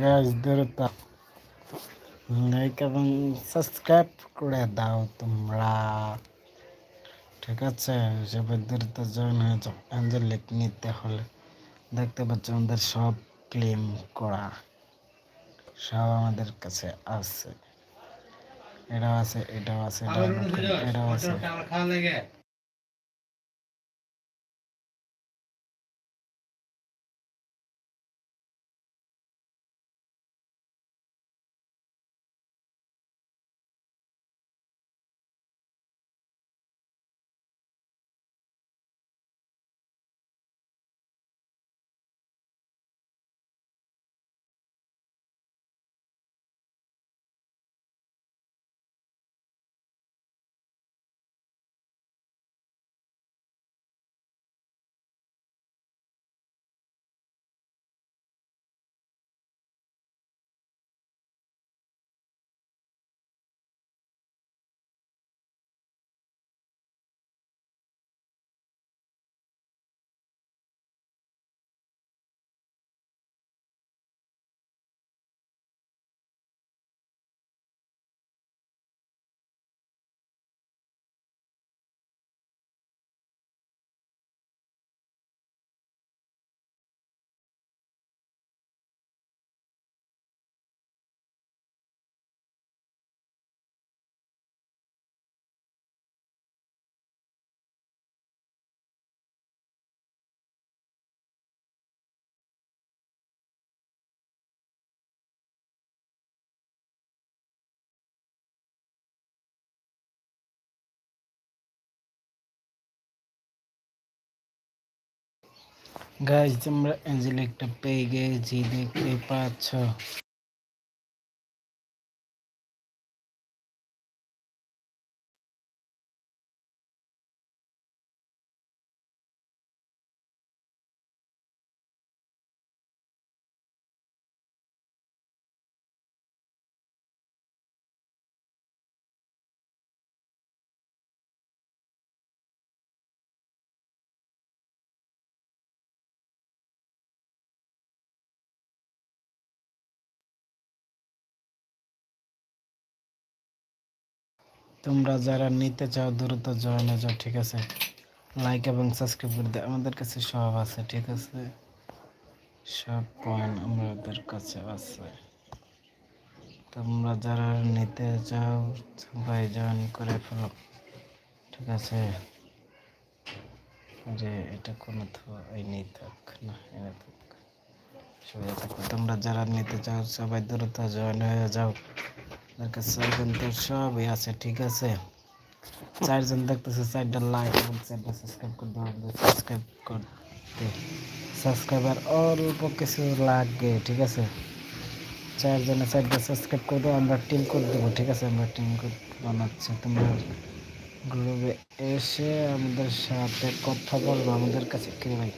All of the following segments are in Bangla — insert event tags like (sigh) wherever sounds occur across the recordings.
গ্যাস দ্রুত লাইক এবং সাবস্ক্রাইব করে দাও তোমরা। ঠিক আছে? হিসেবে দ্রুত জয়েন হয়ে যাও অ্যাঞ্জেলিক নিতে হলে দেখতে পাচ্ছ আমাদের সব ক্লেম করা। সব আমাদের কাছে আছে। এটাও আছে এটাও আছে এটাও আছে গাইজ তোমরা অ্যাঞ্জেলিকটা পেয়ে গেছি দেখতে পাচ্ছ। তোমরা যারা নিতে চাও, দ্রুত জয়েন যাও, ঠিক আছে? লাইক এবং সাবস্ক্রাইব করে দাও। আমাদের কাছে সব আছে, ঠিক আছে? সব পয়েন্ট আমাদের কাছে আছে। তোমরা যারা নিতে চাও, সবাই জয়েন করে ফেলো, ঠিক আছে? যে এটা কোনো এই নেই থাক, না, এনে থাক। সবাই তোমরা যারা নিতে চাও, সবাই দ্রুত জয়েন হয়ে যাও। আপনার কাছে কিন্তু সবই আছে, ঠিক আছে? চারজন দেখতেছে, চারটা লাইক এবং চারটা সাবস্ক্রাইব করতে হবে সাবস্ক্রাইব করতে। সাবস্ক্রাইবার অল্প কিছু লাগে, ঠিক আছে? চারজনে চারটা সাবস্ক্রাইব করে দেবো আমরা টিম করে দেবো, ঠিক আছে? আমরা টিম বানাচ্ছি। তোমরা গ্রুপে এসে আমাদের সাথে কথা বলব। আমাদের কাছে কি ভাই?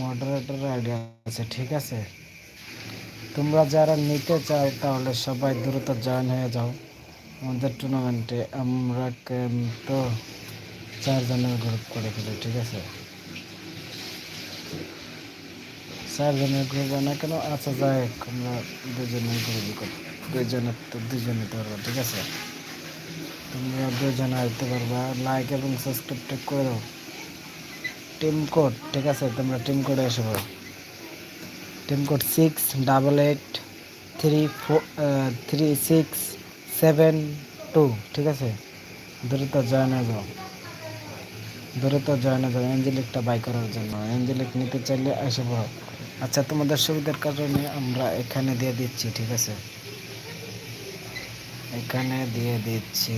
মডারেটর আইডিয়া আছে, ঠিক আছে? তোমরা যারা নিতে চাও তাহলে সবাই দ্রুত জয়েন হয়ে যাও। আমাদের টুর্নামেন্টে আমরা কিন্তু চারজনের গ্রুপ করে ফেলি, ঠিক আছে? চারজনের গ্রুপ না কেন আচ্ছা যাই আমরা দুজনের গ্রুপ দুজনের তো দুজনে পারব ঠিক আছে? তোমরা দুজনে আসতে পারবা। লাইক এবং সাবস্ক্রাইবটা করে। টিম কোড ঠিক আছে? তোমরা টিম কোডে এসে। পড়ো team code six double eight three four three six seven two ঠিক আছে? দ্রুত জয়েনে যাও। দ্রুত জয়েনে যাও অ্যাঞ্জেলিকটা বাই করার জন্য। অ্যাঞ্জেলিক নিতে চাইলে এসে আচ্ছা তোমাদের সুবিধার কারণে আমরা এখানে দিয়ে দিচ্ছি, ঠিক আছে? এখানে দিয়ে দিচ্ছি।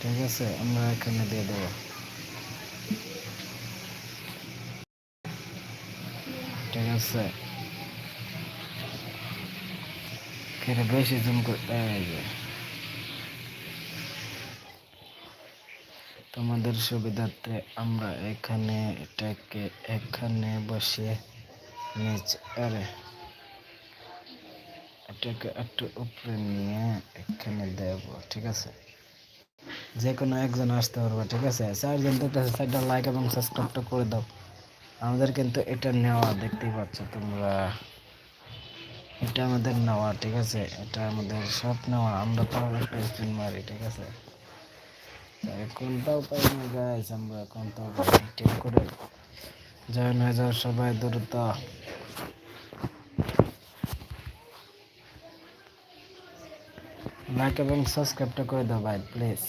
ঠিক আছে, আমরা এখানে দিয়ে দেবো। আছে। কেটে বেশি জুম করে তোমাদের সুবিধার্থে আমরা এখানে এটাকে এখানে বসে নিচ আরে, এটাকে একটু উপরে নিয়ে এখানে দেব, ঠিক আছে? যে কোনো একজন আসতে পারবে, ঠিক আছে? চারজন তো চারটা লাইক এবং সাবস্ক্রাইবটা করে দাও। আমাদের কিন্তু এটা নেওয়া দেখতেই পাচ্ছ তোমরা। এটা আমাদের নেওয়া, ঠিক আছে? এটা আমাদের সব নেওয়া। আমরা তো একটা মারি, ঠিক আছে? কোনটাও পাই না গাইস আমরা কোনটাও পাই ঠিক করে জয়েন হয়ে যাও সবাই দ্রুত। লাইক এবং সাবস্ক্রাইবটা করে দাও, ভাই প্লিজ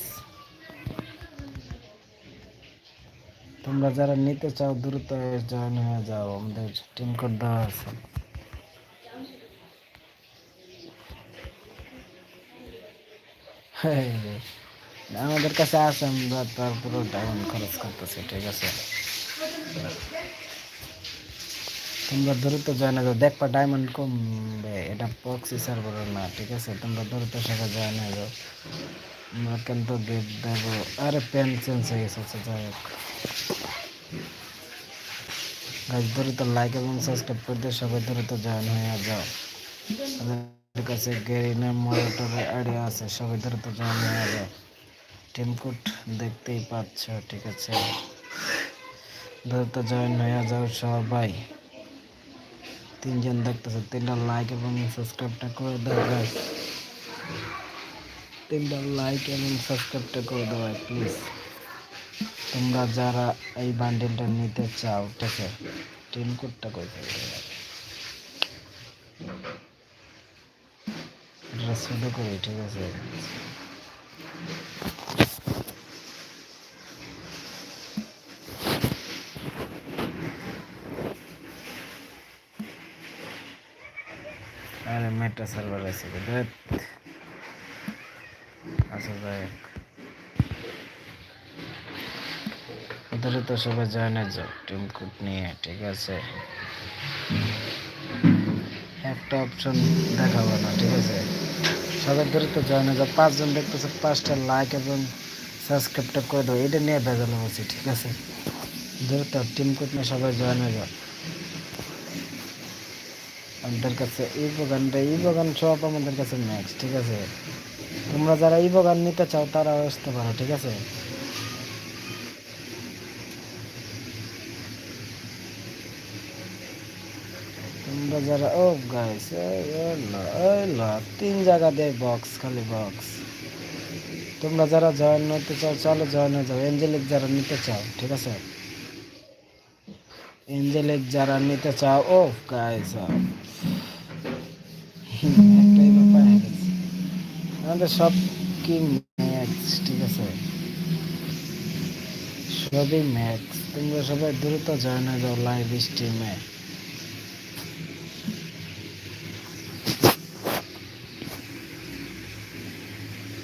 তোমরা যারা নিতে চাও দ্রুত জয়েন হয়ে যাও। আমাদের টিম কোড দেওয়া আছে। হ্যাঁ, আমাদের কাছে আছে আমরা তারপরে ডায়মন্ড খরচ করতেছি ঠিক আছে? তোমরা দ্রুত জয়েন হয়ে যাও। দেখবা ডায়মন্ড কমবে এটা পক্সি সার্ভার না ঠিক আছে? তোমরা দ্রুত সবাই জয়েন হয়ে যাও। আমরা কিন্তু গেট দেবো। আরে পেন চেঞ্জ হয়ে গেছে আচ্ছা যাই হোক। গাছ দ্রুত লাইক এবং সাবস্ক্রাইব করে দিয়ে সবাই দ্রুত জয়েন হয়ে যাও। আমাদের কাছে গেরিনা মনিটরের আইডিয়া আছে, সবাই দ্রুত জয়েন হয়ে যাও। টিম কোড দেখতেই পাচ্ছ, ঠিক আছে। দ্রুত জয়েন হয়ে যাও সবাই। তিনজন দেখতেছে, তিনটা লাইক এবং সাবস্ক্রাইবটা করে দাও তিনটা লাইক এবং সাবস্ক্রাইবটা করে দাও প্লিজ তোমরা যারা এই বান্ডেলটা নিতে চাও, ঠিক আছে? টিম কোডটা এটা শুধু করি, ঠিক আছে? আরে মেটা সার্ভার আছে দেখ আচ্ছা তো সবাই জানে যাও টিম কোড নিয়ে, ঠিক আছে? একটা অপশন দেখাবো না, ঠিক আছে? সবাই ধরে তো জানে যাও পাঁচজন দেখতেছে পাঁচটা লাইক এবং সাবস্ক্রাইবটা করে দেবো এটা নিয়ে ভেজাল বলছি ঠিক আছে? ধরে তো টিম কোড নিয়ে সবাই জয়েন যাও আমাদের কাছে এই বাগানটা, এই বাগান সব আমাদের কাছে ম্যাক্স ঠিক আছে? তোমরা যারা এই বাগান নিতে চাও, তারা আসতে পারো, ঠিক আছে? তোমরা যারা, ও গাইস তিন জায়গা দেয় বক্স খালি বক্স তোমরা যারা জয়েন নিতে চাও, চলো জয়েন হয়ে যাও। এঞ্জেলিক যারা নিতে চাও, ঠিক আছে? এঞ্জেলিক যারা নিতে চাও, ও গাইস একটাই ব্যাপার হয়ে গেছে আমাদের সব কি ম্যাক্স ঠিক আছে? সবই ম্যাক্স তোমরা সবাই দ্রুত জয়েন হয়ে যাও লাইভ স্ট্রিমে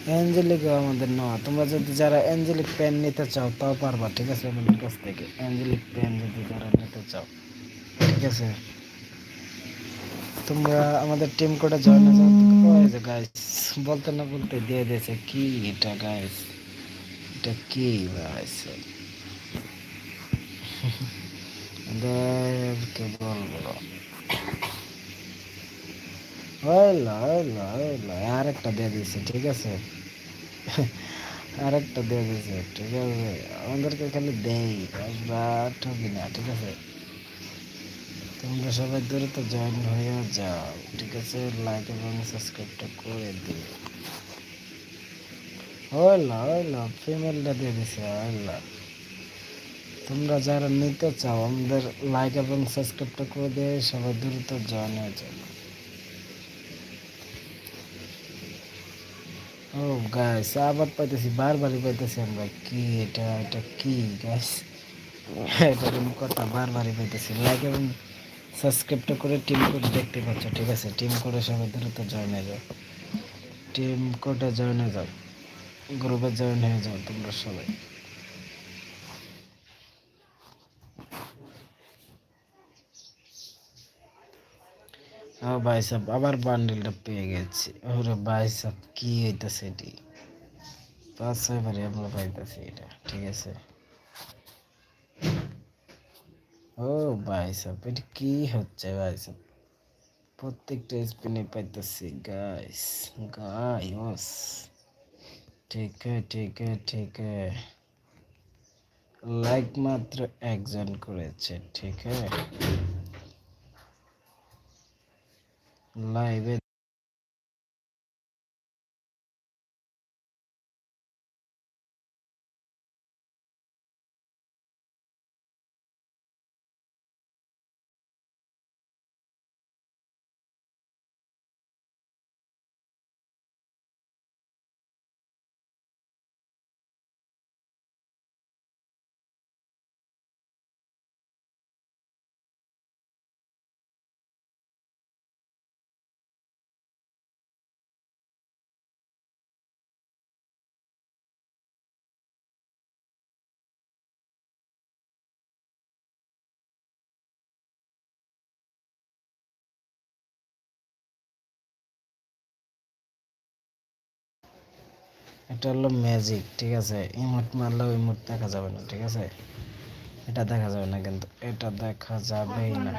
অ্যাঞ্জেলিক আমাদের নেওয়া। তোমরা যদি যারা অ্যাঞ্জেলিক পেন নিতে চাও, তাও পারবা, ঠিক আছে, আমাদের কাছ থেকে। অ্যাঞ্জেলিক পেন যদি যারা নিতে চাও, ঠিক আছে? তোমরা আমাদের টিম কোডে জয়েন হয়ে গাইস বলতে না বলতে দিয়ে দিয়েছে, কি এটা গাইস এটা কি গাইস কে বলব? আরেকটা দিয়ে দিয়েছে, ঠিক আছে? আরেকটা দিয়ে দিয়েছে, ঠিক আছে? আমাদেরকে খালি দেই আমরা ঠকি না, ঠিক আছে? তোমরা সবাই দ্রুত জয়েন হয়ে যাও। ঠিক আছে লাইক এবং সাবস্ক্রাইবটা করে দিও। হইল হইল ফিমেলটা দিয়ে দিছে হইল তোমরা যারা নিতে চাও, আমাদের লাইক এবং সাবস্ক্রাইবটা করে দিয়ে সবাই দ্রুত জয়েন হয়ে যাও। ও গাইস আবার পাইতেছি, বারবারই পাইতেছি আমরা। কি এটা এটা কি গাইস (laughs) এটা কোনো কথা, বারবারই পাইতেছি। লাইক এবং সাবস্ক্রাইবটা করে টিম কোড দেখতে পাচ্ছ, ঠিক আছে? টিম কোডে সবাই দ্রুত জয়েন হয়ে যাও। টিম কোডে জয়েন হয়ে যাও। গ্রুপে জয়েন হয়ে যাও তোমরা সবাই। ও ভাই সাহেব আবার বান্ডেলটা পেয়ে গেছি। ওরে ভাই সাহেব কি হইতেছে এটি? পাঁচ ছয় বারে আমরা পাইতেছি এটা, ঠিক আছে? ও ভাই সাহেব এটা কি হচ্ছে ভাই সাহেব প্রত্যেকটা স্পিনে পাইতেছি গাইস গাইস ঠিক ঠিক ঠিক লাইক মাত্র একজন করেছে, ঠিক লাইভে এটা হলো ম্যাজিক ঠিক আছে? ইমোট মারলেও ইমোট দেখা যাবে না, ঠিক আছে? এটা দেখা যাবে না কিন্তু, এটা দেখা যাবেই না।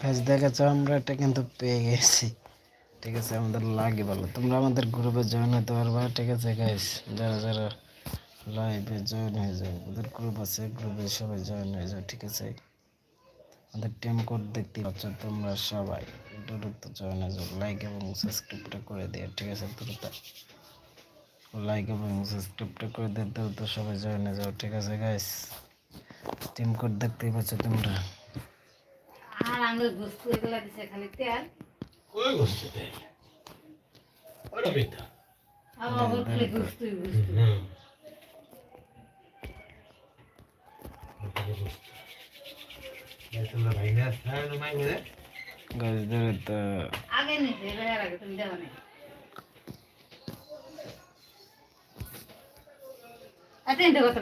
ফেস দেখেছ, আমরা এটা কিন্তু পেয়ে গেছি। ঠিক আছে, আমাদের লাগে ভালো। তোমরা আমাদের গ্রুপে জয়েন হতে পারবা, ঠিক আছে গাইস যারা যারা লাইভে জয়েন হয়ে যাও, ওদের গ্রুপ আছে গ্রুপে সবাই জয়েন হয়ে যাও, ঠিক আছে? আমাদের টিম কোড দেখতে পাচ্ছ তোমরা সবাই। দ্রুত জয়েন হয়ে যাও লাইক এবং সাবস্ক্রাইবটা করে দিও, ঠিক আছে, দ্রুত। লাইক এবং সাবস্ক্রাইবটা করে দিয়ে দ্রুত সবাই জয়েন হয়ে যাও, ঠিক আছে গাইস টিম কোড দেখতেই পাচ্ছ তোমরা। আঙুল ঘুষতে এগুলা দিছে খালি তেল। কই বসছে তে ওটা বেটা আমার খালি ঘুষতে হ্যাঁ আগে নিতে আগে তুমি না। আচ্ছা এটা করতে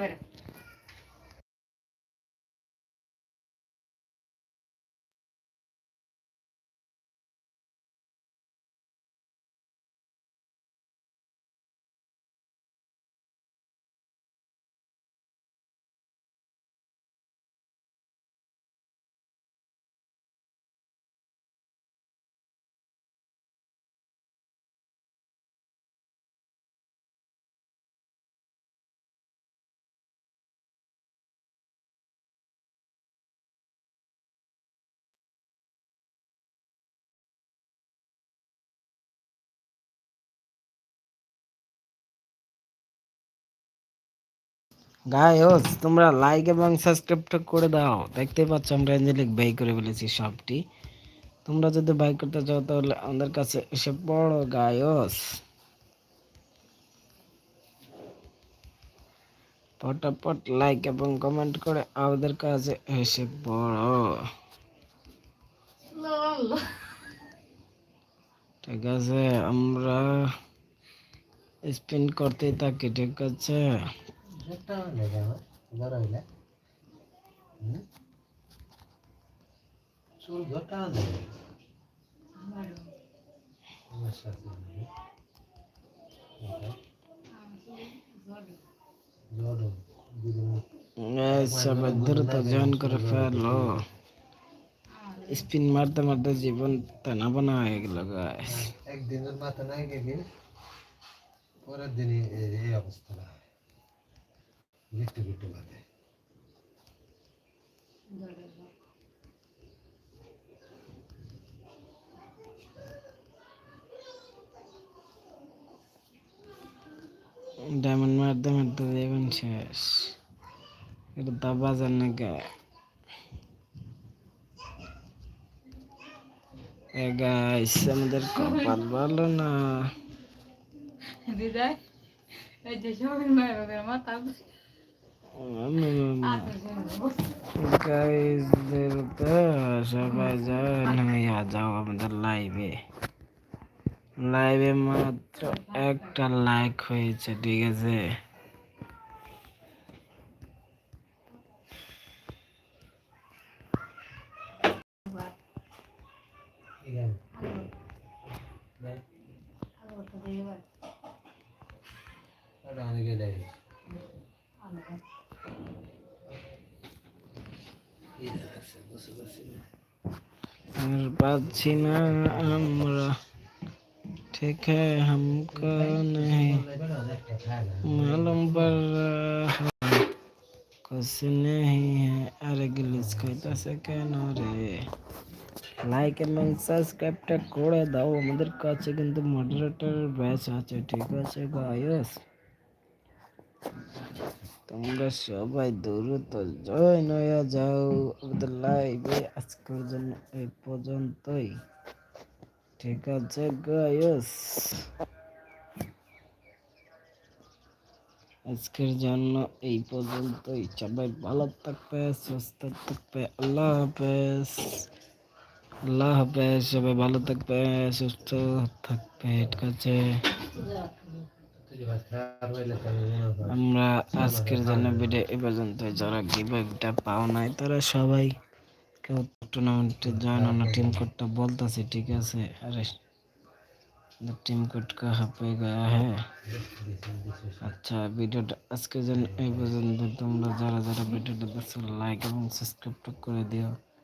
পারে গাইস তোমরা লাইক এবং সাবস্ক্রাইবটা করে দাও। দেখতে পাচ্ছ আমরা অ্যাঞ্জেলিক বাই করে ফেলেছি সবটি। তোমরা যদি বাই করতে চাও তাহলে আমাদের কাছে এসে পড়ো গায়স ফটাফট লাইক এবং কমেন্ট করে আমাদের কাছে এসে পড়ো। ঠিক আছে আমরা স্পিন করতেই থাকি ঠিক আছে? একটা লেগে আমার বড় হইলে হুম? চুল ঘটা দেবে আমার সাথে নেই। এটা জড়ো দুদিন এই সবাই দ্রুত জয়েন করে ফেলো স্পিন মারতে মারতে জীবন টানা বানা গিট্টু গিট্টু বাদে ডায়মন্ড মারতে মারতে জীবন শেষ। এটা তা বাজার না গায়ে এ গাইস আমাদের কপাল ভালো না। দিদাই এই যে সবাই মায়ের মাথা গাইস তো সবাই হইয়া যাও আমাদের লাইভে লাইভে মাত্র একটা লাইক হয়েছে ঠিক আছে ঠিক আছে আর পাচ্ছি না আমরা ঠিক है हमको नहीं বেটা অনেকটা খায় না। मालूम पर रहा कुछ नहीं है अरे गिलिस কইতাছে কেন রে লাইক এবং সাবস্ক্রাইবটা করে দাও আমাদের কাছে কিন্তু মডারেটর ব্যাচ আছে ঠিক আছে গাইস তোমরা সবাই দ্রুত জয়েন হয়ে যাও লাইভে আজকের জন্য এই পর্যন্তই। ঠিক আছে গাইস আজকের জন্য এই পর্যন্তই। সবাই ভালো থাকবে, সুস্থ থাকবে। আল্লাহ হাফেজ। আল্লাহ হাফেজ। সবাই ভালো থাকবে, সুস্থ থাকবে। ঠিক আছে? আমরা আজকের জন্য ভিডিও এই পর্যন্ত যারা গিভটা পাও নাই, তারা সবাই কেউ টুর্নামেন্টে জয়েন হলো টিম কোডটা বলতেছে, ঠিক আছে? আরে টিম কোড কাহা পে গয়া হ্যাঁ? আচ্ছা ভিডিওটা আজকের জন্য এই পর্যন্ত। তোমরা যারা যারা ভিডিওটা দেখছ লাইক এবং সাবস্ক্রাইব করে দিও।